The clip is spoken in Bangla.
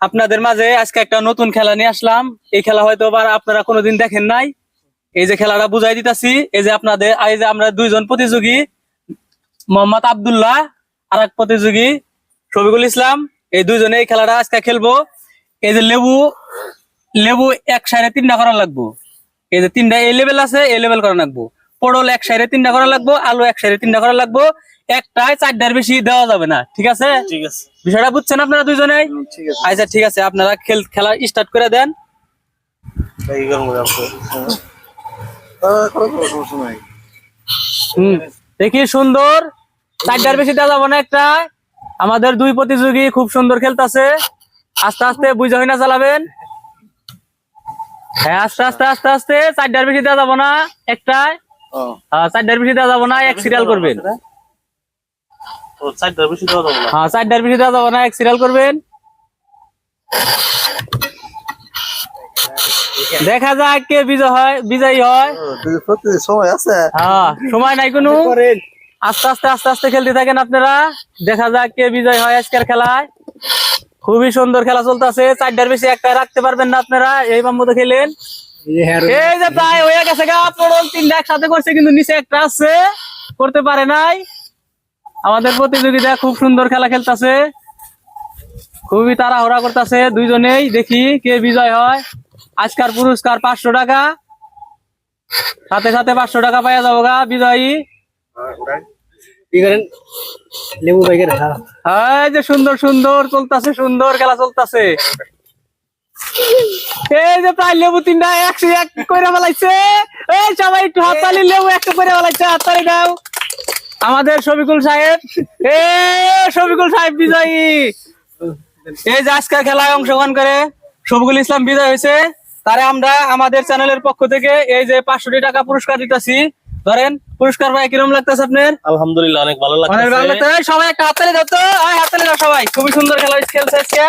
আপনাদের মাঝে আজকে একটা নতুন খেলা নিয়ে আসলাম। এই খেলা হয়তো আবার আপনারা কোনোদিন দেখেন নাই। এই যে খেলাটা বুঝাই দিতেছি, এই যে আপনাদের, এই যে আমরা দুইজন প্রতিযোগী, মোহাম্মদ আব্দুল্লাহ আর এক প্রতিযোগী শফিকুল ইসলাম, এই দুইজনে এই খেলাটা আজকে খেলব। এই যে লেবু লেবু এক সাইডে তিনটা করা লাগবো। এই যে তিনটা, এই লেভেল আছে, এই লেভেল করা লাগবো। পটল এক সাইডে তিনটা করা লাগবো, আলু এক সাইডে তিনটা করা লাগবো। একটায় চারটার বেশি দেওয়া যাবে না, ঠিক আছে? ঠিক আছে। বিষয়টা বুঝছেন আপনারা দুইজনে আচ্ছা ঠিক আছে আপনারা খেল খেলা স্টার্ট করে দেন। আসো দেখি সুন্দর। চারটার বেশি দেওয়া যাবে না একটা। আমাদের দুই প্রতিযোগী খুব সুন্দর খেলতেছে। আস্তে আস্তে বুঝে হয় না চালাবেন। হ্যাঁ আস্তে আস্তে আস্তে আস্তে চারটার বেশি দেওয়া যাবে না একটায়। হ্যাঁ, চারটার বেশি দেওয়া যাবে না এক সিরিয়াল করবেন। হ্যাঁ দেখা যাক কে বিজয় হয়, বিজয়ী হয়। সময় আছে হ্যাঁ সময় নাই কোনো। আস্তে আস্তে আস্তে আস্তে খেলতে থাকেন আপনারা। দেখা যাক কে বিজয় হয় আজকের খেলায়। খুবই সুন্দর খেলা চলতেছে। চারটার বেশি একটা রাখতে পারবেন না আপনারা। এই মতো খেলেন। এই যে প্রায় হয়ে গেছে গা, পড়ল তিনটা একসাথে করছে, কিন্তু নিচে একটা আছে। করতে পারে নাই। আমাদের প্রতিযোগিতা খুব সুন্দর খেলা খেলতেছে। খুবই তাড়াহুড়া করতেছে দুইজনেই দেখি কে বিজয় হয়। আজকার পুরস্কার পাঁচশো টাকা। সাথে সাথে পাঁচশো টাকা পাইয়া যাব গা বিজয়ী। লেবু বাইকের এই যে সুন্দর সুন্দর চলতেছে সুন্দর খেলা চলতেছে। এই যে প্রায় লেবু তিনটা একশো এক করে ফেলাইছে। এই সবাই একটু হাততালি লেবু একটা করে ফেলাইছে হাততালি দাও। আমাদের শফিকুল সাহেব। এ শফিকুল সাহেব বিজয়ী। এই যে আজকের খেলায় অংশগ্রহণ করে শফিকুল ইসলাম বিজয় হয়েছে। তারে আমরা আমাদের চ্যানেলের পক্ষ থেকে এই যে পাঁচশো টাকা পুরস্কার দিতেছি। ধরেন পুরস্কার ভাই কিরম লাগতেছে আপনার? আলহামদুলিল্লাহ অনেক ভালো লাগছে সবাই একটা হাততালি দাও তো। হাততালি দাও সবাই। খুবই সুন্দর খেলা খেলছে আজকে।